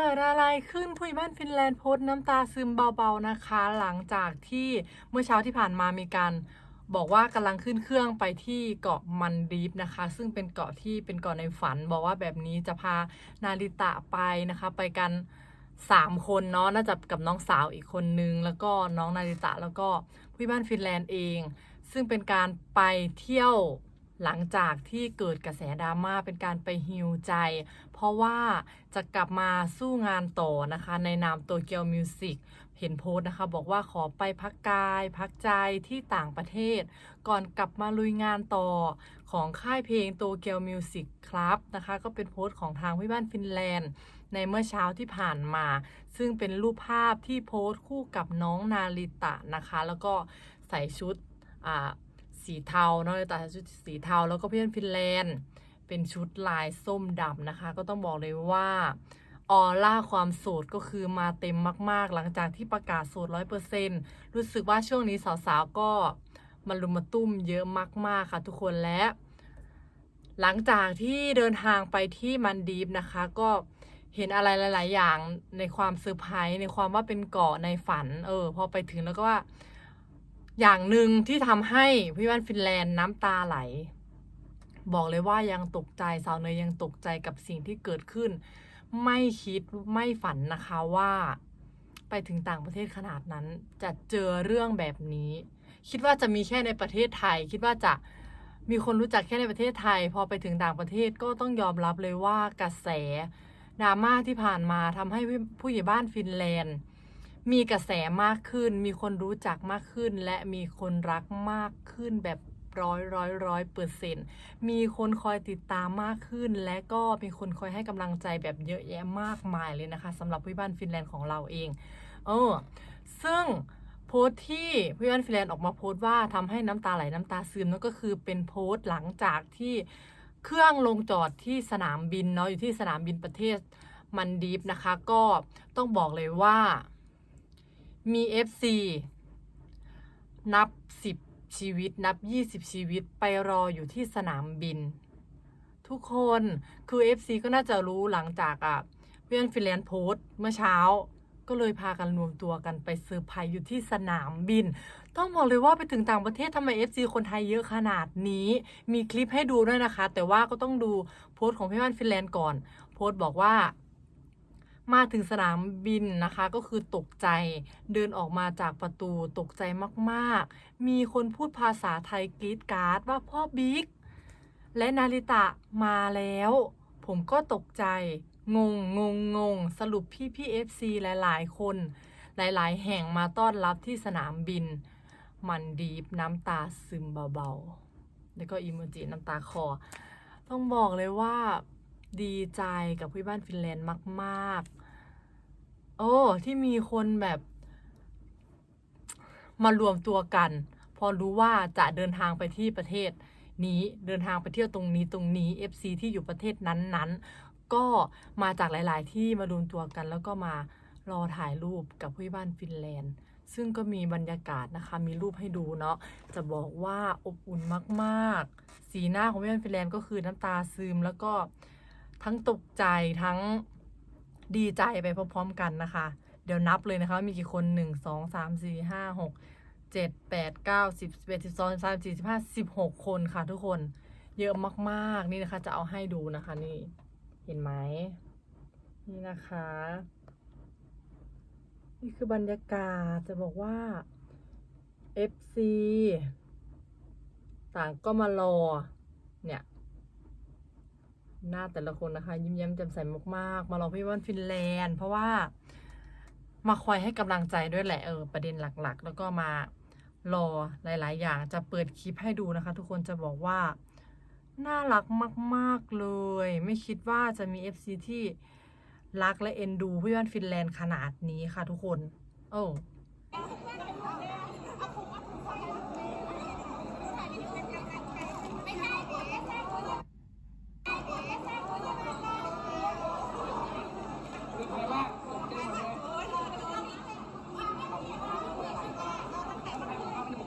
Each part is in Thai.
กิดอะไรขึ้นผู้ใหญ่บ้านฟินแลนด์โพสต์น้ำตาซึมเบาๆนะคะ หลังจากที่เมื่อเช้าที่ผ่านมามีการบอกว่ากำลังขึ้นเครื่องไปที่เกาะมันดีฟนะคะ ซึ่งเป็นเกาะที่เป็นเกาะในฝัน บอกว่าแบบนี้จะพานาริตะไปนะคะ ไปกันสามคนเนาะน่าจะกับน้องสาวอีกคนนึง แล้วก็น้องนาริตะแล้วก็ผู้ใหญ่บ้านฟินแลนด์เอง ซึ่งเป็นการไปเที่ยว หลังจากที่เกิดกระแสดราม่าเป็นการไปฮิวใจ เพราะว่าจะกลับมาสู้งานต่อนะคะ ในนามโตเกียวมิวสิกเห็นโพสต์นะคะ บอกว่าขอไปพักกาย พักใจที่ต่างประเทศ ก่อนกลับมาลุยงานต่อของค่ายเพลงโตเกียวมิวสิกครับนะคะ ก็เป็นโพสต์ของทางพี่บ้านฟินแลนด์ ในเมื่อเช้าที่ผ่านมา ซึ่งเป็นรูปภาพที่โพสต์คู่กับน้องนาริตะนะคะ แล้วก็ใส่ชุดอ่า สีเทาเนาะเลยตัดชุดสีเทาแล้วก็เพื่อนฟินแลนด์ เป็นชุดลายส้มดำนะคะ ก็ต้องบอกเลยว่าออร่าความโสดก็คือมาเต็มมาก ๆ หลังจากที่ประกาศโสดร้อยเปอร์เซ็นรู้สึกว่าช่วงนี้สาวๆ ก็มารุมมาตุ้มเยอะมาก ๆ ค่ะทุกคนและ หลังจากที่เดินทางไปที่มันดีฟนะคะ ก็เห็นอะไรหลาย ๆ อย่างในความเซอร์ไพรส์ในความว่าเป็นเกาะในฝัน เออ พอไปถึงแล้วก็ว่า อย่างหนึ่งที่ทำให้พี่ว่านฟินแลนด์น้ำตาไหล บอกเลยว่ายังตกใจสาวเนยยังตกใจกับสิ่งที่เกิดขึ้น ไม่คิดไม่ฝันนะคะว่า ไปถึงต่างประเทศขนาดนั้น จะเจอเรื่องแบบนี้ คิดว่าจะมีแค่ในประเทศไทย คิดว่าจะมีคนรู้จักแค่ในประเทศไทย พอไปถึงต่างประเทศก็ต้องยอมรับเลยว่ากระแสดราม่าที่ผ่านมาทำให้ผู้ใหญ่บ้านฟินแลนด์ มีกระแสมากขึ้น มีคนรู้จักมากขึ้น และมีคนรักมากขึ้นแบบร้อยร้อยร้อยเปอร์เซ็นต์มีคนคอยติดตามมากขึ้น และก็มีคนคอยให้กำลังใจแบบเยอะแยะมากมายเลยนะคะสำหรับผู้บ้านฟินแลนด์ของเราเอง เออ ซึ่งโพสต์ที่ผู้บ้านฟินแลนด์ออกมาโพสต์ว่าทำให้น้ำตาไหลน้ำตาซึมนั่นก็คือเป็นโพสต์หลังจากที่เครื่องลงจอดที่สนามบินเนาะอยู่ที่สนามบินประเทศมันดีฟนะคะ ก็ต้องบอกเลยว่า มี FC นับ10ชีวิตนับ20ชีวิตไปรออยู่ที่สนามบิน ทุกคนคือ FC ก็น่าจะรู้หลังจากอะเพื่อนฟินแลนด์โพสเมื่อเช้า ก็เลยพากันรวมตัวกันไปเซอร์ไพรส์อยู่ที่สนามบิน ต้องบอกเลยว่าไปถึงต่างประเทศทำไม FC คนไทยเยอะขนาดนี้ มีคลิปให้ดูด้วยนะคะ แต่ว่าก็ต้องดูโพสต์ของพี่บ้านฟินแลนด์ก่อน โพสต์บอกว่า มาถึงสนามบินนะคะก็คือตกใจเดินออกมาจากประตูตกใจมากๆ มีคนพูดภาษาไทยกรีดการ์ดว่าพ่อบิ๊กและนาริตะมาแล้ว ผมก็ตกใจ งงงงงงสรุปพี่พี่เอฟซีหลายๆ คน หลายๆ แห่งมาต้อนรับที่สนามบิน มันดีบน้ำตาซึมเบาๆ แล้วก็อีโมจิน้ำตาคอ ต้องบอกเลยว่าดีใจกับพี่บ้านฟินแลนด์มาก ๆ โอ้ที่มีคนแบบ มารวมตัวกัน พอรู้ว่าจะเดินทางไปที่ประเทศนี้เดินทางไปเที่ยวตรงนี้ตรงนี้ FC ที่อยู่ประเทศนั้นๆ ก็มาจากหลาย ๆ ที่มารวมตัวกัน แล้วก็มารอถ่ายรูปกับผู้บ้านฟินแลนด์ ซึ่งก็มีบรรยากาศนะคะ มีรูปให้ดูเนาะจะบอกว่าอบอุ่นมากๆ สีหน้าของพี่บ้านฟินแลนด์ก็คือน้ำตาซึมแล้วก็ทั้งตกใจทั้ง ดีใจไปพร้อมๆกันนะคะ เดี๋ยวนับเลยนะคะ มีกี่คนหนึ่งสองสามสี่ห้าหกเจ็ดแปดเก้าสิบเอ็ดสิบสองสิบสามสิบสี่สิบห้าสิบหกคนค่ะทุกคนเยอะมากๆนี่นะคะ จะเอาให้ดูนะคะนี่เห็นไหมนี่นะคะ นี่คือบรรยากาศจะบอกว่า FC ต่างก็มารอเนี่ย หน้าแต่ละคนนะคะ ยิ้มแย้มแจ่มใสมากๆ มารอพี่ว่านฟินแลนด์ เพราะว่ามาคอยให้กำลังใจด้วยแหละเออประเด็นหลักๆ แล้วก็มารอหลาย ๆ อย่างจะเปิดคลิปให้ดูนะคะ ทุกคนจะบอกว่าน่ารักมาก ๆ เลย ไม่คิดว่าจะมี FC ที่รักและเอ็นดูพี่ว่านฟินแลนด์ขนาดนี้ค่ะทุกคน โอ้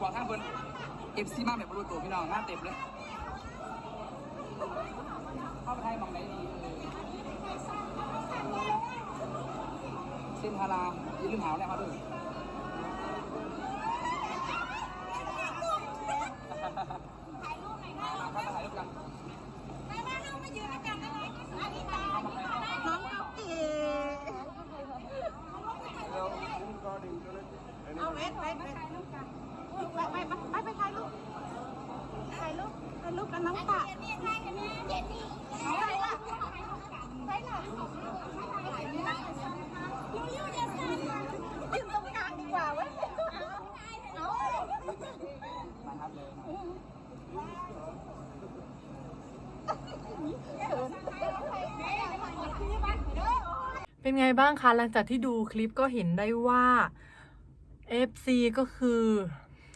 บอกทาง เพิ่นเอฟซีมาแบบรู้ตัวพี่น้องมาเต็มเลยเข้าไปให้มองไหนดีเออส้นฮาราอย่าลืมหาแล้วมาด้วยถ่ายรูปกันน้องก๊อฟเอ๋เอาเวทไปไปไปไปไปไปถ่ายรูปถ่าย รูปถ่ายรูปกับน้องตะเอาไปล่ะล่ะยืนตรงกลางดีกว่าเว้ยเอามาครับเลยเป็นไงบ้างคะ หลังจากที่ดูคลิปก็เห็นได้ว่า FC ก็คือ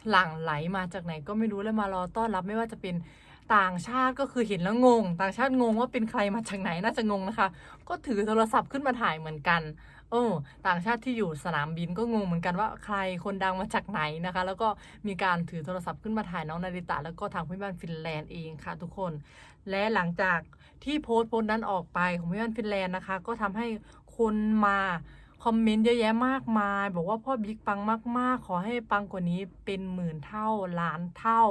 หลั่งไหลมาจากไหนก็ไม่รู้แล้วมารอต้อนรับไม่ว่าจะเป็น ต่างชาติก็คือเห็นแล้วงง ต่างชาติงงว่าเป็นใครมาจากไหนน่าจะงงนะคะ ก็ถือโทรศัพท์ขึ้นมาถ่ายเหมือนกันเออต่างชาติที่อยู่สนามบินก็งงเหมือนกันว่าใครคนดังมาจากไหนนะคะ แล้วก็มีการถือโทรศัพท์ขึ้นมาถ่ายน้องนาริตะแล้วก็ทางพื่บ้านฟินแลนด์เองค่ะ ทุกคน และหลังจากที่โพสต์โพสต์นั้นออกไปของพื่บ้านฟินแลนด์นะคะ ก็ทำให้คนมาคอมเมนต์เยอะแยะมากมาย บอกว่าพ่อบิ๊กปังมาก ๆ ขอให้ปังกว่านี้เป็นหมื่นเท่าล้านเท่า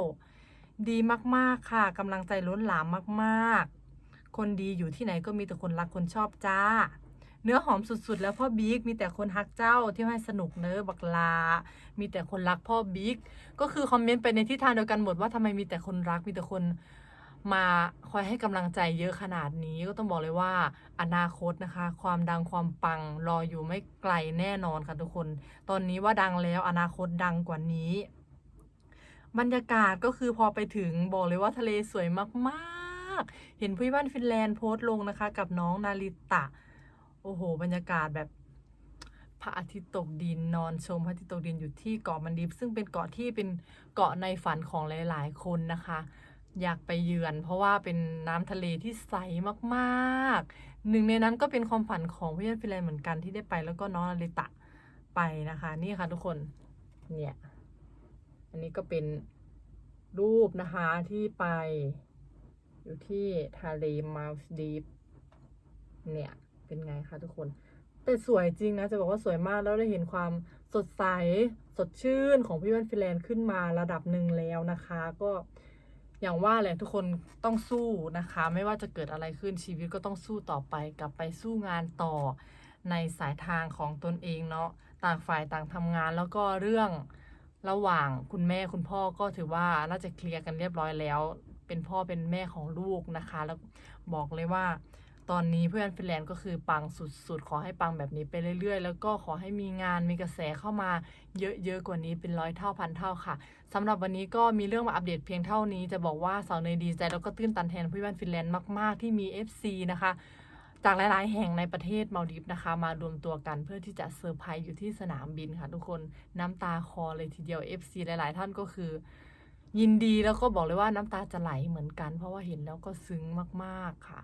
ดีมากๆค่ะกำลังใจล้นหลามมากๆ คนดีอยู่ที่ไหนก็มีแต่คนรักคนชอบจ้า เนื้อหอมสุดๆ แล้วพ่อบิ๊กมีแต่คนฮักเจ้าที่ให้สนุกเนอบักลา มีแต่คนรักพ่อบิ๊กก็คือคอมเมนต์ไปในทิศทางเดียวกันหมดว่าทำไมมีแต่คนรักมีแต่คนมาคอยให้กำลังใจเยอะขนาดนี้ก็ต้องบอกเลยว่า อนาคตนะคะ ความดังความปังรออยู่ไม่ไกลแน่นอนค่ะทุกคน ตอนนี้ว่าดังแล้วอนาคตดังกว่านี้ บรรยากาศก็คือพอไปถึงบอกเลยว่าทะเลสวยมากๆ เห็นพี่บ้านฟินแลนด์โพสต์ลงนะคะ กับน้องนาริตะ โอ้โห บรรยากาศแบบพระอาทิตย์ตกดินนอนชมพระอาทิตย์ตกดินอยู่ที่เกาะมันดิบซึ่งเป็นเกาะที่เป็นเกาะในฝันของหลาย ๆ คนนะคะ อยากไปเยือน เพราะว่าเป็นน้ำทะเลที่ใสมากๆ หนึ่งในนั้นก็เป็นความฝันของพี่บ้านฟินแลนด์เหมือนกันที่ได้ไปแล้วก็น้องนาริตะไปนะคะ นี่ค่ะทุกคนเนี่ย อันนี้ก็เป็นรูปนะคะที่ไป อยู่ที่ทะเลมาลส์ดีฟเนี่ย เป็นไงคะทุกคน แต่สวยจริงนะ จะบอกว่าสวยมากแล้วได้เห็นความสดใส สดชื่นของพี่วันฟิแลนด์ขึ้นมาระดับหนึ่งแล้วนะคะ ก็อย่างว่าแหละทุกคนต้องสู้นะคะ ไม่ว่าจะเกิดอะไรขึ้นชีวิตก็ต้องสู้ต่อไป กลับไปสู้งานต่อในสายทางของตนเองเนาะต่างฝ่ายต่างทำงานแล้วก็เรื่อง ระหว่างคุณแม่คุณพ่อก็ถือว่าน่าจะเคลียร์กันเรียบร้อยแล้ว เป็นพ่อเป็นแม่ของลูกนะคะ แล้วบอกเลยว่า ตอนนี้เพื่อนฟินแลนด์ก็คือปังสุดๆ ขอให้ปังแบบนี้ไปเรื่อยๆ แล้วก็ขอให้มีงานมีกระแสเข้ามาเยอะๆ กว่านี้เป็นร้อยเท่าพันเท่าค่ะสำหรับวันนี้ก็มีเรื่องมาอัปเดตเพียงเท่านี้ จะบอกว่าสาวเนยดีใจแล้วก็ตื้นตันแทนเพื่อนฟินแลนด์มากๆ ที่มี FC นะคะ จากหลาย ๆ แห่งในประเทศมาลดิฟนะคะ มารวมตัวกันเพื่อที่จะเซอร์ไพรส์อยู่ที่สนามบินค่ะทุกคนน้ำตาคอเลยทีเดียว FC หลาย ๆ ท่านก็คือ ยินดีแล้วก็บอกเลยว่าน้ำตาจะไหลเหมือนกัน เพราะว่าเห็นแล้วก็ซึ้งมาก ๆ ค่ะ